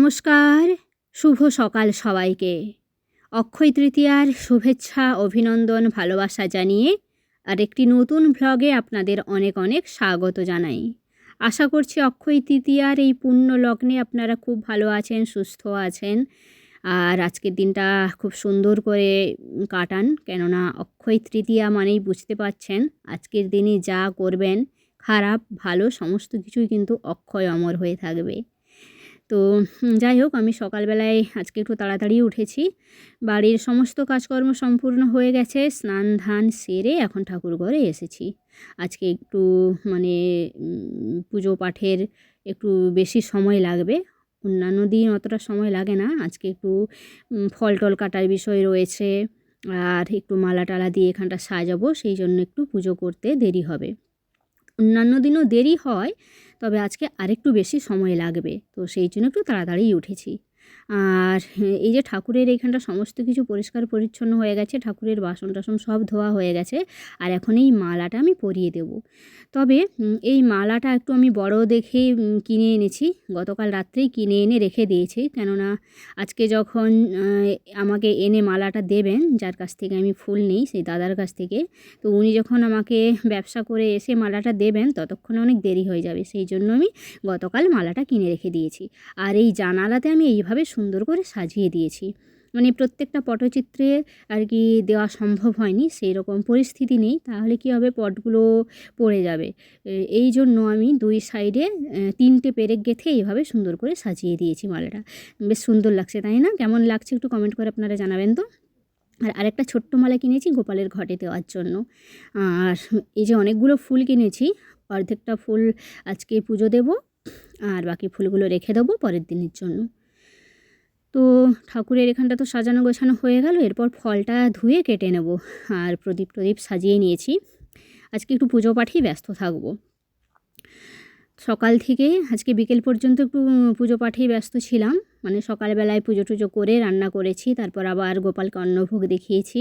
নমস্কার, শুভ সকাল সবাইকে। অক্ষয় তৃতীয়ার শুভেচ্ছা, অভিনন্দন, ভালোবাসা জানিয়ে আর একটি নতুন ভ্লগে আপনাদের অনেক অনেক স্বাগত জানাই। আশা করছি অক্ষয় তৃতীয়ার এই পুণ্য লগ্নে আপনারা খুব ভালো আছেন, সুস্থ আছেন। আর আজকের দিনটা খুব সুন্দর করে কাটান, কেননা অক্ষয় তৃতীয়া মানেই বুঝতে পাচ্ছেন আজকের দিনে যা করবেন, খারাপ, ভালো, সমস্ত কিছুই কিন্তু অক্ষয় অমর হয়ে থাকবে। তো যাই হোক, আমি সকালবেলায় আজকে একটু তাড়াতাড়ি উঠেছি। বাড়ির সমস্ত কাজকর্ম সম্পূর্ণ হয়ে গেছে, স্নান ধান সেরে এখন ঠাকুর ঘরে এসেছি। আজকে একটু মানে পুজো পাঠের একটু বেশি সময় লাগবে। অন্যান্য দিন অতটা সময় লাগে না। আজকে একটু ফল টল কাটার বিষয় রয়েছে। আর একটু মালা টালা দিয়ে এখানটা সাজাবো, সেই জন্য একটু পুজো করতে দেরি হবে। অন্যান্য দিনও দেরি হয় তবে আজকে আরেকটু বেশি সময় লাগবে। তো সেই জন্য একটু তাড়াতাড়ি উঠেছি। আর এই যে ঠাকুরের এইখানটা সমস্ত কিছু পরিষ্কার পরিচ্ছন্ন হয়ে গেছে, ঠাকুরের বাসন টাসন সব ধোয়া হয়ে গেছে, আর এখন এই মালাটা আমি পরিয়ে দেব। তবে এই মালাটা একটু আমি বড় দেখে কিনে এনেছি, গতকাল রাত্রেই কিনে এনে রেখে দিয়েছি, কেননা আজকে যখন আমাকে এনে মালাটা দেবেন, যার কাছ থেকে আমি ফুল নিই, সেই দাদার কাছ থেকে, তো উনি যখন আমাকে ব্যবসা করে এসে মালাটা দেবেন, ততক্ষণে অনেক দেরি হয়ে যাবে, সেই জন্য আমি গতকাল মালাটা কিনে রেখে দিয়েছি। আর এই জানালাতে আমি এইভাবে সুন্দর করে সাজিয়ে দিয়েছি। মানে প্রত্যেকটা পটচিত্রে আর কি দেওয়া সম্ভব হয়নি সেই রকম পরিস্থিতি নেই, তাহলে কি হবে? পটগুলো পড়ে যাবে। এই জন্য আমি দুই সাইডে তিনটে পেরেক গেথে এইভাবে সুন্দর করে সাজিয়ে দিয়েছি মালাটা। বেশ সুন্দর লাগছে, তাই না? কেমন লাগছে একটু কমেন্ট করে আপনারা জানাবেন তো? আর আরেকটা ছোট্ট মালা কিনেছি গোপালের ঘটে দেওয়ার জন্য। আর এই যে অনেকগুলো ফুল কিনেছি, অর্ধেকটা ফুল আজকে পুজো দেব, আর বাকি ফুলগুলো রেখে দেবো পরের দিনের জন্য। তো ঠাকুরের এখানটা তো সাজানো গোছানো হয়ে গেল, এরপর ফলটা ধুয়ে কেটে নেব আর প্রদীপ প্রদীপ সাজিয়ে নিয়েছি। আজকে একটু পুজো পাঠেই ব্যস্ত থাকব। সকাল থেকে আজকে বিকেল পর্যন্ত একটু পুজো পাঠেই ব্যস্ত ছিলাম মানে সকালবেলায় পুজো টুজো করে রান্না করেছি, তারপর আবার গোপালকে অন্নভোগ দেখিয়েছি,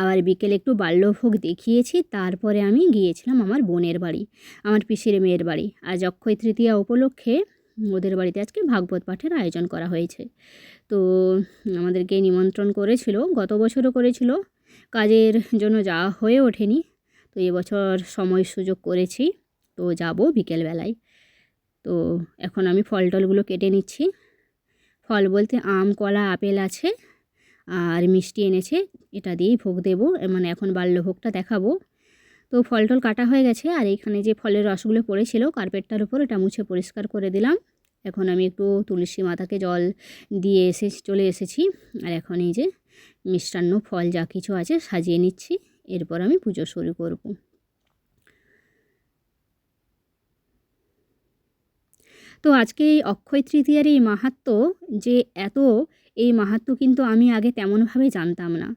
আবার বিকেলে একটু বাল্যভোগ দেখিয়েছি, তারপরে আমি গিয়েছিলাম আমার বোনের বাড়ি, আমার পিসির মেয়ের বাড়ি। আজ অক্ষয় তৃতীয়া উপলক্ষে ওদের বাড়িতে আজকে ভাগবত পাঠের আয়োজন করা হয়েছে। তো আমাদেরকে নিমন্ত্রণ করেছিল, গত বছরও করেছিল, কাজের জন্য যাওয়া হয়ে ওঠেনি। তো এবছর সময় সুযোগ করেছি, তো যাব বিকেলবেলায়। তো এখন আমি ফল টলগুলো কেটে নিচ্ছি। ফল বলতে আম, কলা, আপেল আছে, আর মিষ্টি এনেছে, এটা দিয়েই ভোগ দেবো। মানে এখন বাল্যভোগটা দেখাবো। তো ফল টল কাটা হয়ে গেছে আর এইখানে যে ফলের রসগুলো পড়েছিল কার্পেটটার উপর এটা মুছে পরিষ্কার করে দিলাম। এখন আমি একটু তুলসী মাতাকে জল দিয়ে এসে চলে এসেছি আর এখন এই যে মিষ্টান্ন ফল যা কিছু আছে সাজিয়ে নিচ্ছি, এরপর আমি পুজো শুরু করব। তো আজকে এই অক্ষয় তৃতীয়ার এই মাহাত্ম্য যে এত এই মাহাত্ম কিন্তু আমি আগে তেমনভাবে জানতাম না।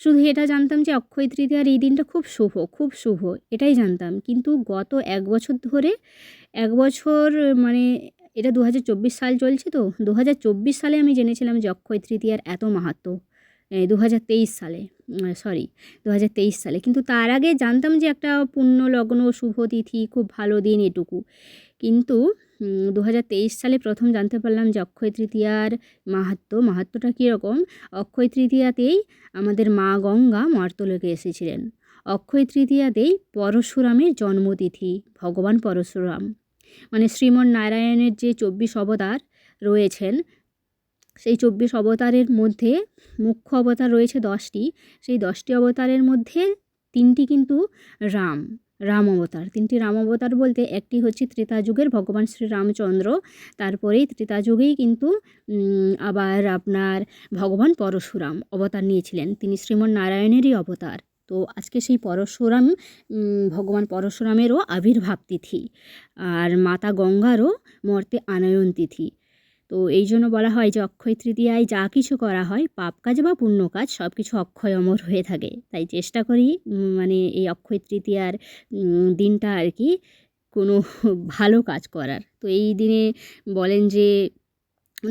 শুধু এটা জানতাম যে অক্ষয় তৃতীয়ার এই দিনটা খুব শুভ খুব শুভ, এটাই জানতাম। কিন্তু গত এক বছর ধরে, এক বছর মানে এটা দু হাজার চব্বিশ সাল চলছে তো, দু হাজার চব্বিশ সালে আমি জেনেছিলাম যে অক্ষয় তৃতীয়ার এত মাহাত্ম্য দু হাজার তেইশ সালে সরি দু হাজার তেইশ সালে। কিন্তু তার আগে জানতাম যে একটা পুণ্য লগ্ন শুভ তিথি, খুব ভালো দিন এটুকু। কিন্তু দু হাজার তেইশ সালে প্রথম জানতে পারলাম যে অক্ষয় তৃতীয়ার মাহাত্ম্য মাহাত্ম্যটা কীরকম? অক্ষয় তৃতীয়াতেই আমাদের মা গঙ্গা মর্তলোকে এসেছিলেন। অক্ষয় তৃতীয়াতেই পরশুরামের জন্মতিথি, ভগবান পরশুরাম। মানে শ্রীমন নারায়ণের যে চব্বিশ অবতার রয়েছেন সেই চব্বিশ অবতারের মধ্যে মুখ্য অবতার রয়েছে দশটি। সেই দশটি অবতারের মধ্যে তিনটি কিন্তু রাম রাম অবতার। তিনটি রাম অবতার বলতে একটি হচ্ছে ত্রেতা যুগের ভগবান শ্রীরামচন্দ্র। তারপরেই ত্রেতা যুগেই কিন্তু আবার আপনার ভগবান পরশুরাম অবতার নিয়েছিলেন। তিনি শ্রীমন নারায়ণেরই অবতার। তো আজকে সেই পরশুরাম ভগবান পরশুরামেরও আবির্ভাব তিথি। আর মাতা গঙ্গারও মর্তে আনয়ন তিথি। তো এই জন্য বলা হয় যে অক্ষয় তৃতীয়ায় যা কিছু করা হয়, পাপ কাজ বা পুণ্য কাজ সব কিছু অক্ষয় অমর হয়ে থাকে। তাই চেষ্টা করি মানে এই অক্ষয় তৃতীয়ার দিনটা আর কি কোনো ভালো কাজ করার। তো এই দিনে বলেন যে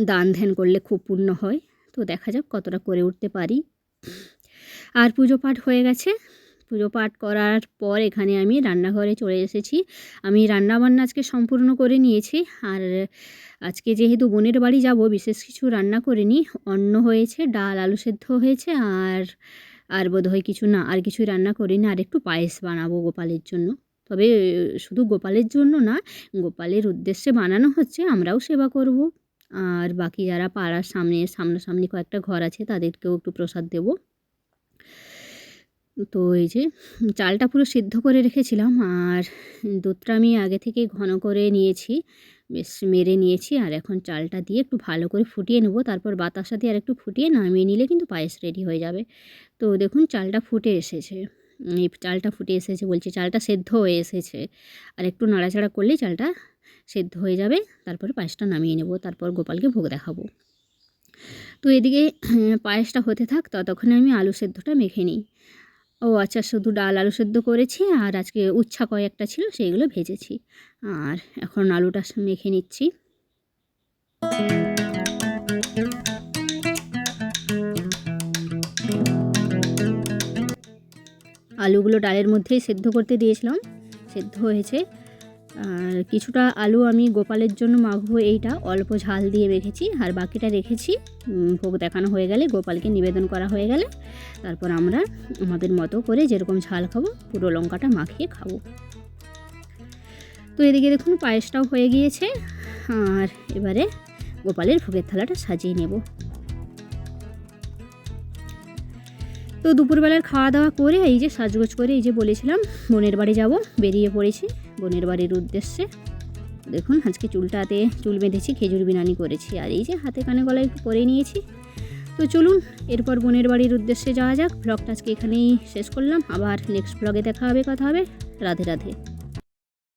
দান ধ্যান করলে খুব পুণ্য হয়। তো দেখা যাক কতটা করে উঠতে পারি। আর পুজো পাঠ হয়ে গেছে। পুজো পাঠ করার পর এখানে আমি রান্নাঘরে চলে এসেছি। আমি রান্নাবান্না আজকে সম্পূর্ণ করে নিয়েছি। আর আজকে যেহেতু বোনের বাড়ি যাব, বিশেষ কিছু রান্না করিনি। অন্ন হয়েছে, ডাল, আলু সেদ্ধ হয়েছে, আর আর বোধহয় কিছু না, আর কিছুই রান্না করিনি। আর একটু পায়েস বানাবো গোপালের জন্য। তবে শুধু গোপালের জন্য না, গোপালের উদ্দেশ্যে বানানো হচ্ছে, আমরাও সেবা করব। আর বাকি যারা পাড়ার সামনে, সামনাসামনি কয়েকটা ঘর আছে, তাদেরকেও একটু প্রসাদ দেব। তো এই যে চালটা পুরো সিদ্ধ করে রেখেছিলাম আর দুধটা আমি আগে থেকে ঘন করে নিয়েছি, বেশ মেরে নিয়েছি আর এখন চালটা দিয়ে একটু ভালো করে ফুটিয়ে নেব। তারপর বাতাসা দিয়ে আর একটু ফুটিয়ে নামিয়ে নিলে কিন্তু পায়েস রেডি হয়ে যাবে। তো দেখুন চালটা ফুটে এসেছে। এই চালটা ফুটে এসেছে বলছি চালটা সেদ্ধ হয়ে এসেছে। আর একটু নাড়াচাড়া করলেই চালটা সেদ্ধ হয়ে যাবে। তারপরে পায়েসটা নামিয়ে নেব। তারপর গোপালকে ভোগ দেখাবো। তো এদিকে পায়েসটা হতে থাক, ততক্ষণে আমি আলু সেদ্ধটা মেখে নিই। ও আচ্ছা শুধু ডাল আলু সেদ্ধ করেছি আর আজকে উচ্ছা কয়েকটা ছিল, সেইগুলো ভেজেছি। আর এখন আলুটা মেখে নিচ্ছি। আলুগুলো ডালের মধ্যেই সেদ্ধ করতে দিয়েছিলাম। সেদ্ধ হয়েছে। আর কিছুটা আলু আমি গোপালের জন্য মাখবো এইটা। অল্প ঝাল দিয়ে রেখেছি, আর বাকিটা রেখেছি। ভোগ দেখানো হয়ে গেলে গোপালকে নিবেদন করা হয়ে গেলে, তারপর আমরা আমাদের মতো করে যেরকম ঝাল খাব, পুরো লঙ্কাটা মাখিয়ে খাব। তো এদিকে দেখুন, পায়েসটাও হয়ে গিয়েছে, আর এবারে গোপালের ভোগের থালাটা সাজিয়ে নেব। তো দুপুরবেলার খাওয়া দাওয়া করে, এই যে সাজগোজ করে, এই যে বলেছিলাম বোনের বাড়ি যাব, বেরিয়ে পড়েছি। বোনের বাড়ির উদ্দেশ্যে। দেখুন, আজকে চুলটাতে চুল বেঁধেছি, খেজুর বিনানি করেছি। আর এই যে হাতে কানে গলায় একটু পরে নিয়েছি। তো চলুন, এরপর বোনের বাড়ির উদ্দেশ্যে যাওয়া যাক। ব্লগটা আজকে এখানেই শেষ করলাম। আবার নেক্সট ব্লগে দেখা হবে, কথা হবে। রাধে রাধে।